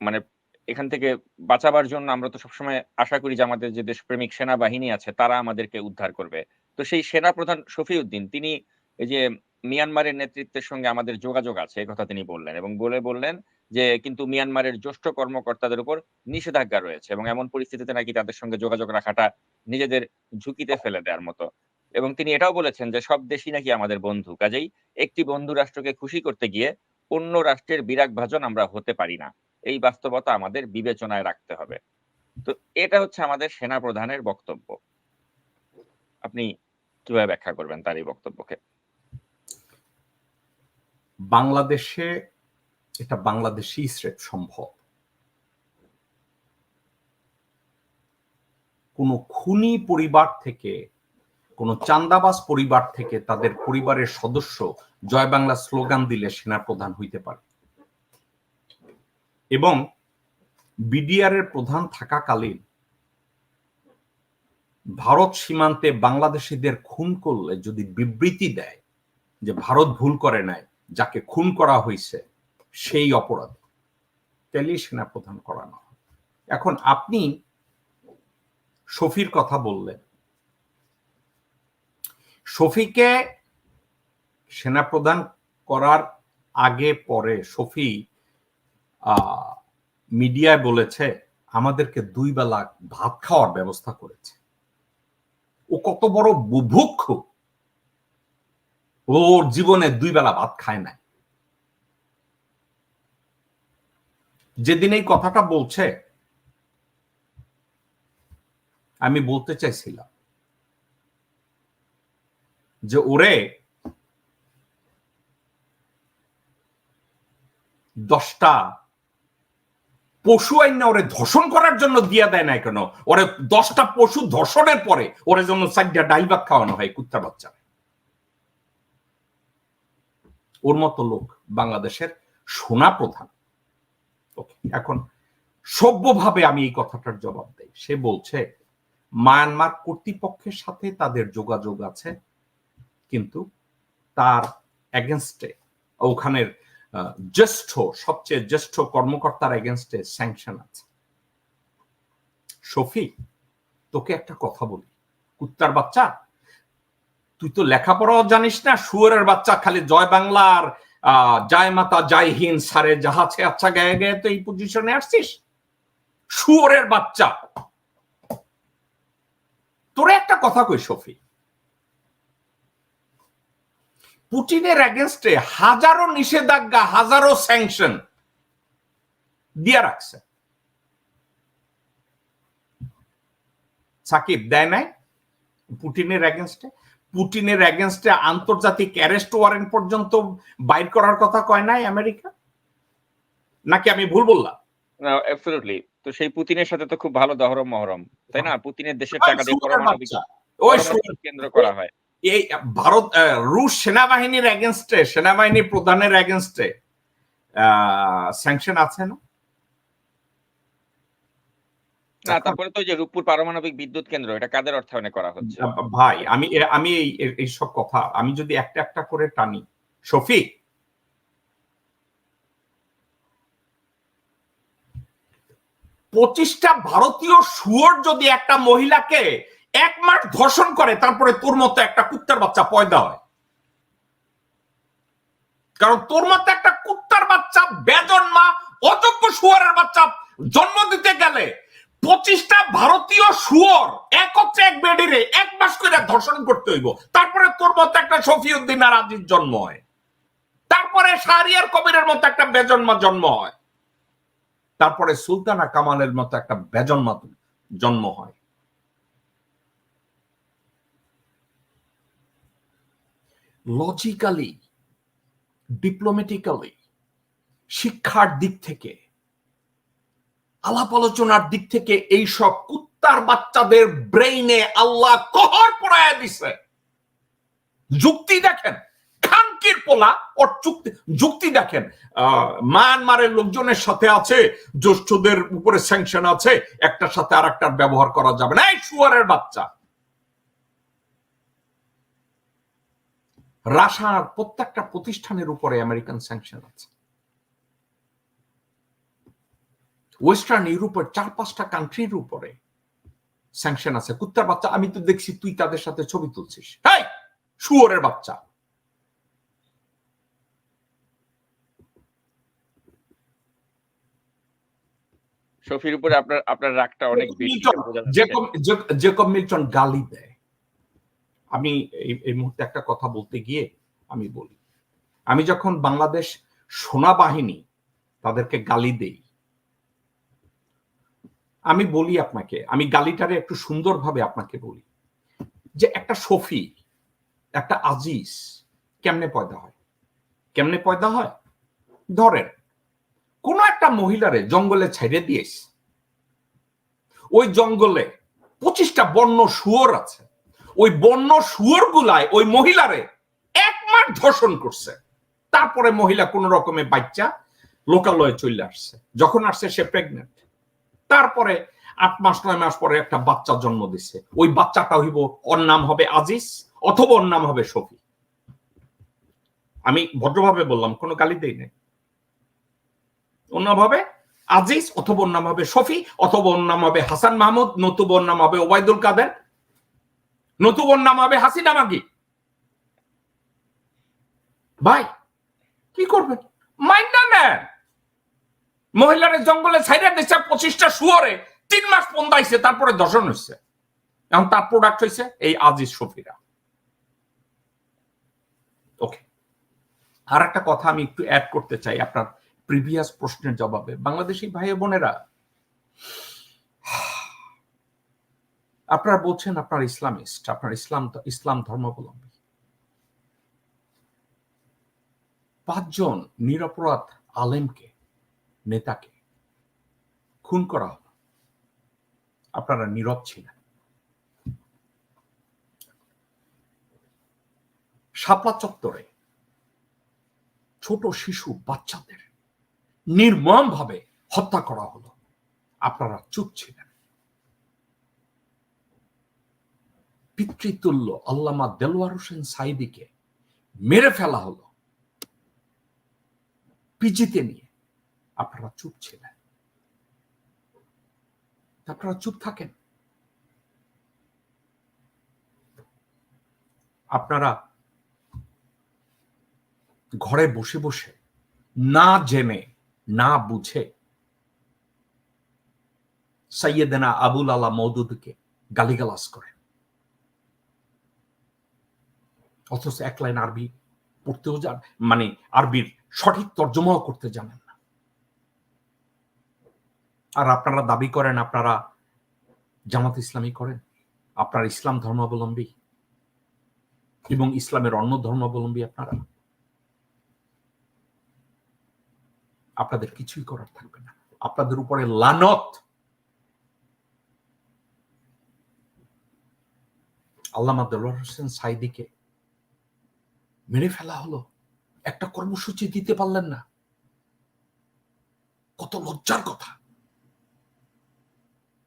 মানে এখান থেকে বাঁচাবার জন্য আমরা তো সবসময় আশা করি যে আমাদের যে দেশপ্রেমিক সেনাবাহিনী আছে, তারা আমাদেরকে উদ্ধার করবে। তো সেই সেনা প্রধান শফিউদ্দিন, তিনি এই যে মিয়ানমারের নেতৃত্বের সঙ্গে আমাদের যোগাযোগ আছে কথা তিনি বললেন এবং বলে বললেন যে কিন্তু মিয়ানমারের জ্যেষ্ঠ কর্মকর্তাদের উপর নিষেধাজ্ঞা রয়েছে এবং এমন পরিস্থিতিতে নাকি তাদের সঙ্গে যোগাযোগ রাখাটা নিজেদের ঝুঁকিতে ফেলে দেওয়ার মতো। এবং তিনি এটাও বলেছেন যে সব দেশই নাকি আমাদের বন্ধু, কাজেই একটি বন্ধু রাষ্ট্রকে খুশি করতে গিয়ে অন্য রাষ্ট্রের বিরাগ ভাজন আমরা হতে পারি না। এই বাস্তবতা আমাদের বিবেচনায় রাখতে হবে। তো এটা হচ্ছে আমাদের সেনা প্রধানের বক্তব্য। আপনি কীভাবে ব্যাখ্যা করবেন তার এই বক্তব্যকে? বাংলাদেশে এটা বাংলাদেশি স্রেফ সম্ভব। কোনো খুনি পরিবার থেকে, কোনো চান্দাবাস পরিবার থেকে তাদের পরিবারের সদস্য জয় বাংলা স্লোগান দিলে সেনা প্রধান হইতে পারে। এবং বিডিআর এর প্রধান থাকাকালীন ভারত সীমান্তে বাংলাদেশিদের খুন করলে যদি বিবৃতি দেয় যে ভারত ভুল করে নাই, যাকে খুন করা হয়েছে, সেই অপরাধ তাহলেই সেনা প্রধান করানো এখন আপনি শফির কথা বললেন। শফিকে সেনাপ্রধান করার আগে পরে শফি মিডিয়ায় বলেছে, আমাদেরকে দুই বেলা ভাত খাওয়ার ব্যবস্থা করেছে। ও কত বড় বুভুক্ষ ওর জীবনে দুই বেলা ভাত খায় নাই। যেদিন এই কথাটা বলছে, আমি বলতে চাইছিলাম যে, ওরে, দশটা পশু আইন ওরে ধর্ষণ করার জন্য দিয়া দেয় না কেন? ওরে দশটা পশু ধর্ষণের পরে ওরে জন্য সাইডটা ডাইবাক খাওয়ানো হয় কুত্তা বাচ্চা ওর মতো লোক বাংলাদেশের সোনা প্রধান। এখন সভ্যভাবে আমি এই কথাটার জবাব দেই। সে বলছে, মায়ানমার কর্তৃপক্ষের সাথে তাদের যোগাযোগ আছে, কিন্তু তার এগেনস্টে ওখানের জ্যেষ্ঠ, সবচেয়ে জ্যেষ্ঠ কর্মকর্তার এগেনস্টে স্যাংশন আছে। শফি তোকে একটা কথা বলি। কুত্তার বাচ্চা? তুই তো লেখাপড়াও জানিস না সুয়ারের বাচ্চা, খালি জয় বাংলার জয় মাতা, জয় হিন্দ, সারে জাহাজে আচ্ছা গায়ে গায়ে তো এই পজিশনে আসছিস? সুয়ারের বাচ্চা। তোরে একটা কথা কই শফি পুটিনের এগেনস্টে হাজারো নিষেধাজ্ঞা হাজারো স্যাংশন দিয়ে রাখছে। সাকিব দেয় নাই পুটিনের এগেনস্টে পুটিনের এগেনস্টে আন্তর্জাতিক অ্যারেস্ট ওয়ারেন্ট পর্যন্ত বাইর করার কথা কয় নাই আমেরিকা? নাকি আমি ভুল বললাম? না অ্যাবসলিউটলি তো সেই পুতিনের সাথে তো খুব ভালো দহরম মহরম তাই না? পুতিনের দেশের টাকা দিয়ে ওই কেন্দ্র করা হয়। এই ভারত রুশ সেনাবাহিনীর এগেনস্টে সেনাবাহিনী প্রধানের এগেনস্টে স্যাংশন আছে না? না তারপরে তো যে রূপপুর পারমাণবিক বিদ্যুৎ কেন্দ্র এটা কাদের অর্থায়নে করা হচ্ছে? ভাই আমি আমি এই সব কথা আমি যদি একটা একটা করে টানি শফিক! পঁচিশটা ভারতীয় সুয়র যদি একটা মহিলাকে এক মাস ধর্ষণ করে, তারপরে তোর মতো একটা কুত্তার বাচ্চা পয়দা হয়। কারণ তোর মতো একটা কুত্তার বাচ্চা বেজন্মা অযোগ্য সুয়ারের বাচ্চা জন্ম দিতে গেলে পঁচিশটা ভারতীয় সুয়র এক হচ্ছে এক বেডিরে এক মাস করে ধর্ষণ করতে হইব। তারপরে তোর মতো একটা শফিউদ্দিন আর আজির জন্ম হয়। তারপরে শাহরিয়ার কবিরের মতো একটা বেজন্মা জন্ম হয়। তারপরে সুলতানা কামালের মতো একটা বেজন্মা জন্ম হয়। লজিক্যালি ডিপ্লোমেটিক্যালি শিক্ষার দিক থেকে আলাপ আলোচনার দিক থেকে এই সব কুত্তার বাচ্চাদের ব্রেইনে আল্লাহ কহর পড়ায় দিছে। যুক্তি দেখেন, খানকির পোলা, ওর যুক্তি যুক্তি দেখেন মায়ানমারের লোকজনের সাথে আছে, জ্যেষ্ঠদের উপরে স্যাংশন আছে, একটার সাথে আর ব্যবহার করা যাবে না। এই সুয়ারের বাচ্চা। রাশার প্রত্যেকটা প্রতিষ্ঠানের উপরে আমেরিকান স্যাংশন আছে। ওয়েস্টার্ন ইউরোপের চার পাঁচটা কান্ট্রির উপরে স্যাংশন আছে। কুত্তার বাচ্চা আমি তো দেখছি তুই তাদের সাথে ছবি তুলছিস। হাই শুয়োরের বাচ্চা। শফির উপরে আপনার আপনার রাগটা অনেক বেশি। জেকব মিল্টন গালি দেয়। আমি এই মুহূর্তে একটা কথা বলতে গিয়ে আমি বলি। আমি যখন বাংলাদেশ সেনাবাহিনী তাদেরকে গালি দেই, আমি বলি আপনাকে, আমি গালিটারে একটু সুন্দরভাবে আপনাকে বলি যে একটা শফি একটা আজিজ কেমনে পয়দা হয়? কেমনে পয়দা হয়? ধরেন, কোন একটা মহিলারে জঙ্গলে ছেড়ে দিয়েছে, ওই জঙ্গলে পঁচিশটা বন্য শুয়োর আছে ওই বন্য শুয়োর গুলায় ওই মহিলারে এক মাস ধর্ষণ করছে। তারপরে মহিলা কোন রকমে বাচ্চা লোকালয়ে চলে আসছে। যখন আসছে সে প্রেগনেন্ট তারপরে আট মাস, নয় মাস পরে একটা বাচ্চা জন্ম দিছে। ওই বাচ্চাটা হইব, ওর নাম হবে আজিজ অথবা ওর নাম হবে শফি। আমি ভদ্রভাবে বললাম, কোনো গালি দেই নাই। হবে আজিজ অথবা ওর নাম হবে শফি অথবা ওর নাম হবে হাসান মাহমুদ, নতুবা ওর নাম হবে ওবায়দুল কাদের। নতুবা ওর নাম হবে হাসিনা মাগি ভাই, কি করবেন? মাইন্ডা নেন। মহিলারে জঙ্গলে ছাইরা দিচ্ছে পঁচিশটা শুয়ারে, তিন মাস পন্দাইছে তারপরে দর্শন হচ্ছে এখন তার প্রোডাক্ট হয়েছে এই আজিজ শফিরা। ওকে আর একটা কথা আমি একটু অ্যাড করতে চাই আপনার প্রিভিয়াস প্রশ্নের জবাবে। বাংলাদেশি ভাই বোনেরা আপনারা বলছেন আপনার ইসলামিস্ট, আপনার ইসলাম ইসলাম ধর্মাবলম্বী। পাঁচজন নিরপরাধ আলেমকে, নেতাকে খুন করা হলো। আপনারা নীরব ছিলেন। শাপলা চত্বরে ছোট শিশু বাচ্চাদের নির্মম ভাবে হত্যা করা হলো। আপনারা চুপ ছিলেন। পিতৃতুল্য আল্লামা দেলোয়ার হোসেন সাইদিকে মেরে ফেলা হলো। পিজিতে নিয়ে। আপনারা চুপ ছিলেন। আপনারা চুপ থাকেন। আপনারা ঘরে বসে বসে না জেনে, না বুঝে সৈয়দেনা আবুল আলা মৌদুদকে গালিগালাজ করেন। অথচ এক লাইন আরবি পড়তেও যান মানে আরবির সঠিক তর্জমাও করতে জানেন না। আর আপনারা দাবি করেন, আপনারা জামাত ইসলামী করেন, আপনার ইসলাম ধর্মাবলম্বী এবং ইসলামের অন্য ধর্মাবলম্বী আপনারা। আপনাদের কিছুই করার থাকবে না। আপনাদের উপরে লানত। আল্লামা দেলোয়ার হোসেন সাইদিকে মেরে ফেলা হলো। একটা কর্মসূচি দিতে পারলেন না। কত লজ্জার কথা।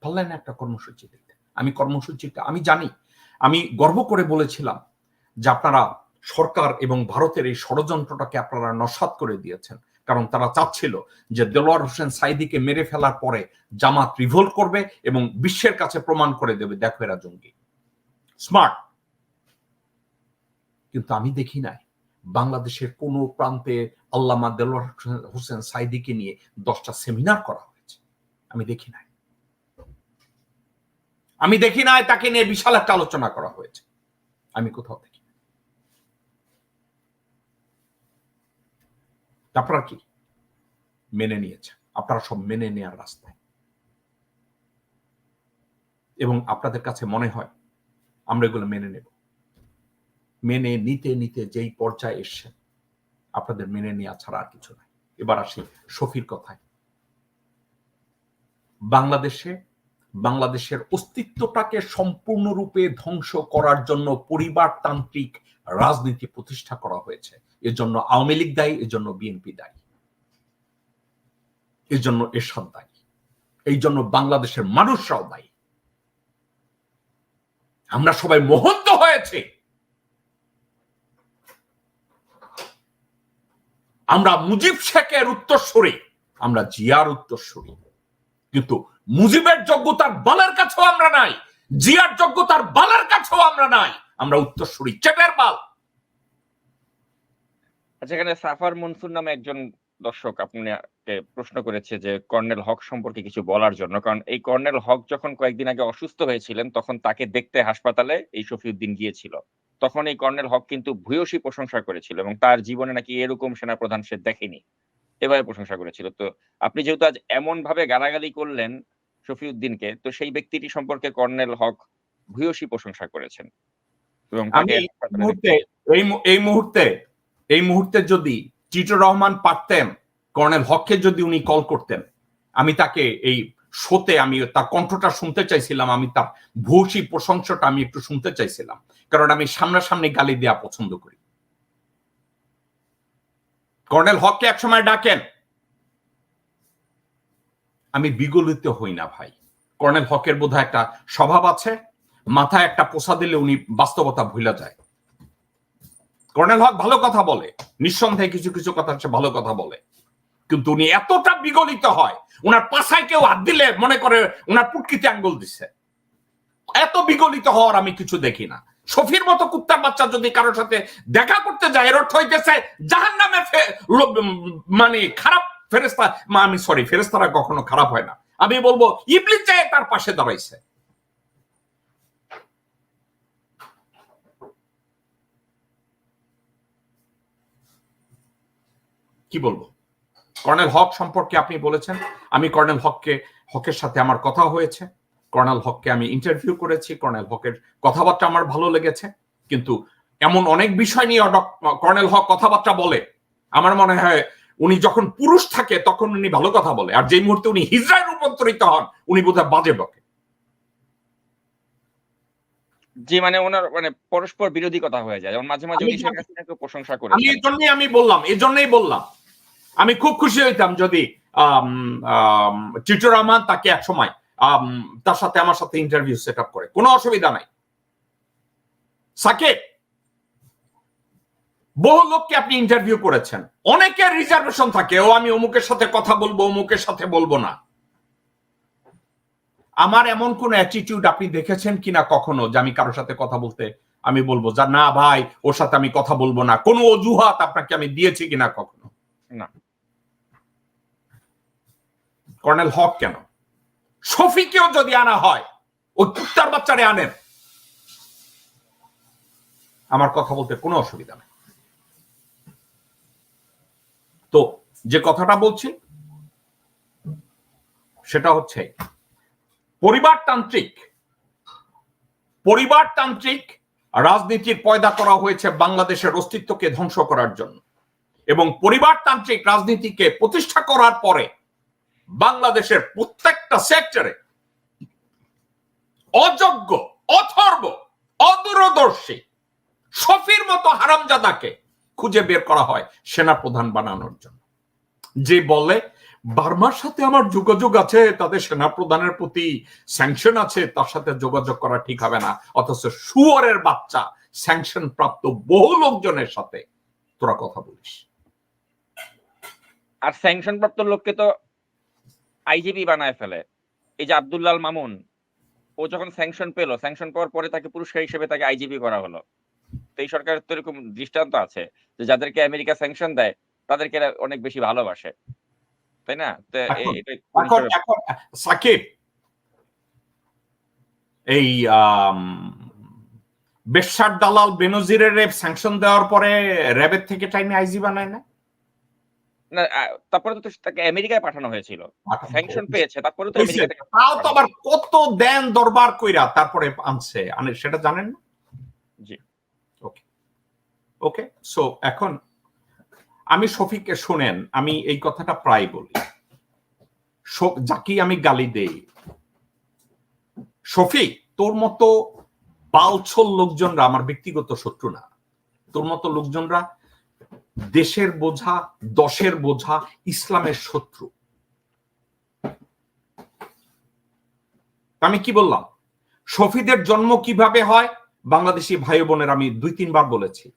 পারলেন একটা কর্মসূচি দিতে। আমি কর্মসূচিটা, আমি জানি, আমি গর্ব করে বলেছিলাম যে আপনারা সরকার এবং ভারতের এই ষড়যন্ত্রটাকে আপনারা নস্বাত করে দিয়েছেন। কারণ তারা চাচ্ছিল যে দেলোয়ার হোসেন সাইদিকে মেরে ফেলার পরে জামাত রিভোল্ট করবে এবং বিশ্বের কাছে প্রমাণ করে দেবে, দেখো এরা জঙ্গি। স্মার্ট। কিন্তু আমি দেখি নাই। বাংলাদেশের কোন প্রান্তে আল্লামা দেলোয়ার হোসেন সাইদিকে নিয়ে দশটা সেমিনার করা হয়েছে। আমি দেখি নাই। আমি দেখি নাই, তাকে নিয়ে বিশাল একটা আলোচনা করা হয়েছে। আমি কোথাও দেখি। আপনারা কি মেনে নিয়েছেন? আপনারা সব মেনে নেওয়ার রাস্তায়। এবং আপনাদের কাছে মনে হয় আমরা এগুলো মেনে নেব। মেনে নিতে নিতে যেই পর্যায়ে এসছেন আপনাদের মেনে নেওয়া ছাড়া আর কিছু নাই। এবার আসি শফির কথায়। বাংলাদেশে, বাংলাদেশের অস্তিত্বটাকে সম্পূর্ণরূপে ধ্বংস করার জন্য পরিবারতান্ত্রিক রাজনীতি প্রতিষ্ঠা করা হয়েছে। এর জন্য আওয়ামী লীগ দায়ী, এর জন্য বিএনপি দায়ী। এর জন্য এরশাদ দায়ী। এই জন্য বাংলাদেশের মানুষরাও দায়ী। আমরা সবাই মোহন্ত হয়েছে। আমরা মুজিব শেখের উত্তরসূরি, আমরা জিয়ার উত্তরসূরি। কিন্তু মুজিবের যোগ্যতার বালের কাছেও আমরা নাই, জিয়ার যোগ্যতার বালের কাছেও আমরা নাই, আমরা উত্তরসূরি চেপের বাল। আচ্ছা এখানে সাফার মনসুর নামে একজন দর্শক আপনাকে প্রশ্ন করেছে যে, কর্নেল হক সম্পর্কে কিছু বলার জন্য। কারণ এই কর্নেল হক যখন কয়েকদিন আগে অসুস্থ হয়েছিলেন, তখন তাকে দেখতে হাসপাতালে এই শফিউদ্দিন গিয়েছিল। তখন এই কর্নেল হক কিন্তু ভূয়সী প্রশংসা করেছিল এবং তার জীবনে নাকি এরকম সেনাপ্রধান সে দেখেনি। এভাবে প্রশংসা করেছিল। তো আপনি যেহেতু আজ এমন ভাবে গালাগালি করলেন শফিউদ্দিনকে তো সেই ব্যক্তিটি সম্পর্কে কর্নেল হক ভূয়সী প্রশংসা করেছেন। এবং এই মুহূর্তে এই মুহূর্তে যদি টিটু রহমান পারতেন কর্নেল হককে যদি উনি কল করতেন আমি তাকে এই শোতে আমি তার কণ্ঠটা শুনতে চাইছিলাম, আমি তার ভূষী প্রশংসাটা আমি একটু শুনতে চাইছিলাম। কারণ আমি সামনাসামনি গালি দেওয়া পছন্দ করি। কর্নেল হককে একসময় ডাকেন। আমি বিগলিত হই না ভাই। কর্নেল হকের বোধহয় একটা স্বভাব আছে, মাথায় একটা পোষা দিলে উনি বাস্তবতা ভুলে যায়। কর্নেল হক ভালো কথা বলে, নিঃসন্দেহে কিছু কিছু কথা সে ভালো কথা বলে। কিন্তু উনি এতটা বিগলিত হয় ওনার পাশায় কেউ হাত দিলে মনে করে ওনার পুটকিতে আঙ্গুল দিছে। এত বিগলিত হওয়ার আমি কিছু দেখি না। শফির মতো কুত্তার বাচ্চা যদি কারোর সাথে দেখা করতে যায় এর অর্থ হইতেছে জাহান নামে মানে খারাপ ফেরেস্তা আমি সরি ফেরেস্তারা কখনো খারাপ হয় না। আমি বলব ইবলি যায় তার পাশে দাঁড়াইছে। কি বলব? কর্নেল হক সম্পর্কে আপনি বলেছেন। আমি কর্নেল হককে হকের সাথে আমার কথা হয়েছে। কর্নেল হককে আমি ইন্টারভিউ করেছি। কর্নেল হকের কথাবার্তা আমার ভালো লেগেছে। কিন্তু এমন অনেক বিষয় নিয়ে কর্নেল হক কথাবার্তা বলে। আমার মনে হয় উনি যখন পুরুষ থাকে তখন উনি ভালো কথা বলে। আর যেই মুহূর্তে উনি হিজড়ায় রূপান্তরিত হন উনি বোধহয় বাজে বকে। যে মানে ওনার মানে পরস্পর বিরোধী কথা হয়ে যায়। মাঝে মাঝে উনি শেখ হাসিনাকে প্রশংসা আমি করেছেন। এই জন্যই আমি বললাম এই জন্যই বললাম। আমি খুব খুশি হইতাম যদি টিটু রহমান তাকে এক সময় তার সাথে আমার সাথে ইন্টারভিউ সেট আপ করে। কোনো অসুবিধা নাই। সাকিব, বহু লোককে আপনি ইন্টারভিউ করেছেন। অনেকের রিজার্ভেশন থাকে, ও আমি অমুকের সাথে কথা বলব, অমুকের সাথে বলব না। আমার এমন কোন অ্যাটিটিউড আপনি দেখেছেন কিনা কখনো, যে আমি কারোর সাথে কথা বলতে আমি বলব? যা না ভাই, ওর সাথে আমি কথা বলব না। কোনো অজুহাত আপনাকে আমি দিয়েছি কিনা কখনো? না। কর্নেল হক কেন? শফিকেও যদি আনা হয়, ওই কুত্তার বাচ্চারে আনেন। আমার কথা বলতে কোনো অসুবিধা নেই। তো যে কথাটা বলছি, সেটা হচ্ছে, পরিবারতান্ত্রিক পরিবারতান্ত্রিক রাজনীতির পয়দা করা হয়েছে বাংলাদেশের অস্তিত্বকে ধ্বংস করার জন্য। এবং পরিবারতান্ত্রিক রাজনীতিকে প্রতিষ্ঠা করার পরে বাংলাদেশের প্রত্যেকটা সেক্টরে অযোগ্য, অথর্ব, অদূরদর্শী, শফির মতো হারামজাদাকে খুঁজে বের করা হয় সেনা প্রধান বানানোর জন্য। যে বলে, বার্মার সাথে আমার যোগাযোগ আছে, তাদের সেনা প্রধানের প্রতি স্যাংশন আছে, তার সাথে যোগাযোগ করা ঠিক হবে না। অথচ সুয়ারের বাচ্চা স্যাংশন প্রাপ্ত বহু লোকজনের সাথে। তোরা কথা বলিস। আর স্যাংশন প্রাপ্ত লোককে তো আইজিপি বানায় ফেলে। এই যে আব্দুল্লাল মামুন ও যখন স্যাংশন পেল স্যাংশন পাওয়ার পরে তাকে পুরস্কার হিসেবে তাকে আইজিপি করা হলো। তো এই সরকারের তো এরকম দৃষ্টান্ত আছে যে যাদেরকে আমেরিকা স্যাংশন দেয় তাদেরকে অনেক বেশি ভালোবাসে। তাই না? সাকিব এই আম, বেশ্যার দালাল বেনজিরের স্যাংশন দেওয়ার পরে র্যাবের থেকে টাইনে আইজি বানায় না তারপরে তো তাকে আমেরিকায় পাঠানো হয়েছিল। স্যাংশন পেয়েছে তারপরে তো তাও তো আবার কত দেন দরবার কইরা তারপরে আনছে। আনে সেটা জানেন না? জি। ওকে ওকে সো এখন আমি শফিককে শুনেন আমি এই কথাটা প্রায় বলি। যাকেই আমি গালি দেই। শফিক তোর মতো বালছল লোকজনরা আমার ব্যক্তিগত শত্রু না। তোর মতো লোকজনরা দেশের বোঝা, দশের বোঝা, ইসলামের শত্রু। আমি কি বললাম? শফিদের জন্ম কীভাবে হয়? বাংলাদেশি ভাই বোনের আমি দুই তিনবার বলেছি।